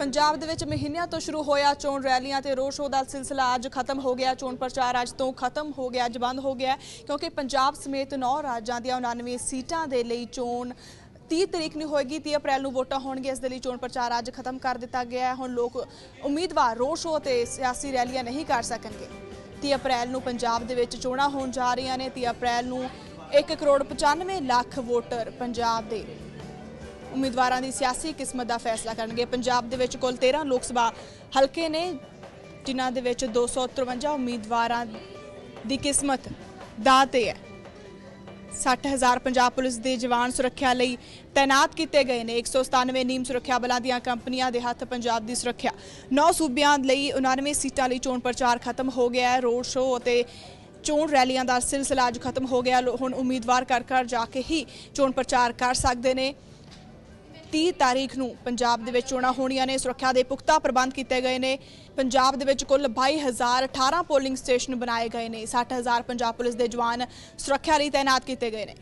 ਪੰਜਾਬ ਦੇ ਵਿੱਚ ਮਹੀਨਿਆਂ ਤੋਂ ਸ਼ੁਰੂ ਹੋਇਆ ਚੋਣ ਰੈਲੀਆਂ ਤੇ ਰੋਡ ਸ਼ੋਅ ਦਾ ਸਿਲਸਿਲਾ ਅੱਜ ਖਤਮ ਹੋ ਗਿਆ। ਚੋਣ ਪ੍ਰਚਾਰ ਅੱਜ ਤੋਂ ਖਤਮ ਹੋ ਗਿਆ, ਅੱਜ ਬੰਦ ਹੋ ਗਿਆ, ਕਿਉਂਕਿ ਪੰਜਾਬ ਸਮੇਤ 9 ਰਾਜਾਂ ਦੀਆਂ 99 ਸੀਟਾਂ ਦੇ ਲਈ ਚੋਣ 30 ਤਰੀਕ ਨੂੰ ਹੋਏਗੀ 30 ਅਪ੍ਰੈਲ ਨੂੰ ਵੋਟਾਂ ਹੋਣਗੀਆਂ। ਇਸ ਦੇ ਲਈ ਚੋਣ ਪ੍ਰਚਾਰ ਅੱਜ ਖਤਮ ਕਰ ਦਿੱਤਾ ਗਿਆ ਹੈ। ਹੁਣ ਲੋਕ ਉਮੀਦਵਾਰ ਰੋਡ ਸ਼ੋਅ ਤੇ ਸਿਆਸੀ ਰੈਲੀਆਂ ਨਹੀਂ ਕਰ ਸਕਣਗੇ। 30 ਅਪ੍ਰੈਲ ਨੂੰ ਪੰਜਾਬ ਦੇ ਵਿੱਚ ਚੋਣਾਂ ਹੋਣ ਜਾ ਰਹੀਆਂ ਨੇ। 30 ਅਪ੍ਰੈਲ ਨੂੰ 1 ਕਰੋੜ 95 ਲੱਖ ਵੋਟਰ ਪੰਜਾਬ ਦੇ ਉਮੀਦਵਾਰਾਂ ਦੀ ਸਿਆਸੀ ਕਿਸਮਤ ਦਾ ਫੈਸਲਾ ਕਰਨਗੇ। ਪੰਜਾਬ ਦੇ ਵਿੱਚ ਕੁੱਲ 13 ਲੋਕ ਸਭਾ ਹਲਕੇ ਨੇ, ਜਿਨ੍ਹਾਂ ਦੇ ਵਿੱਚ 253 ਉਮੀਦਵਾਰਾਂ ਦੀ ਕਿਸਮਤ ਦਾ ਤੇ ਹੈ। 60000 ਪੰਜਾਬ ਪੁਲਿਸ ਦੇ ਜਵਾਨ ਸੁਰੱਖਿਆ ਲਈ ਤਾਇਨਾਤ ਕੀਤੇ ਗਏ ਨੇ। 197 ਨੀਮ ਸੁਰੱਖਿਆ ਬਲਾਂ ਦੀਆਂ ਕੰਪਨੀਆਂ ਦੇ ਹੱਥ ਪੰਜਾਬ ਦੀ ਸੁਰੱਖਿਆ। 9 ਸੂਬਿਆਂ ਲਈ 99 ਸੀਟਾਂ ਲਈ ਚੋਣ ਪ੍ਰਚਾਰ ਖਤਮ ਹੋ ਗਿਆ ਹੈ। ਰੋਡ ਸ਼ੋਅ ਅਤੇ ਚੋਣ ਰੈਲੀਆਂ ਦਾ ਸਿਲਸਿਲਾ ਅੱਜ ਖਤਮ ਹੋ ਗਿਆ। ਹੁਣ ਉਮੀਦਵਾਰ ਘਰ ਘਰ ਜਾ ਕੇ ਹੀ ਚੋਣ ਪ੍ਰਚਾਰ ਕਰ ਸਕਦੇ ਨੇ। 30 ਤਾਰੀਖ ਨੂੰ ਪੰਜਾਬ ਦੇ ਵਿੱਚ ਚੋਣਾਂ ਹੋਣੀਆਂ ਨੇ, ਸੁਰੱਖਿਆ ਦੇ ਪੁਖਤਾ ਪ੍ਰਬੰਧ ਕੀਤੇ ਗਏ ਨੇ। ਪੰਜਾਬ ਦੇ ਵਿੱਚ ਕੁੱਲ 22018 ਪੋਲਿੰਗ ਸਟੇਸ਼ਨ ਬਣਾਏ ਗਏ ਨੇ 60000 ਪੰਜਾਬ ਪੁਲਿਸ ਦੇ ਜਵਾਨ ਸੁਰੱਖਿਆ ਲਈ ਤਾਇਨਾਤ ਕੀਤੇ ਗਏ ਨੇ।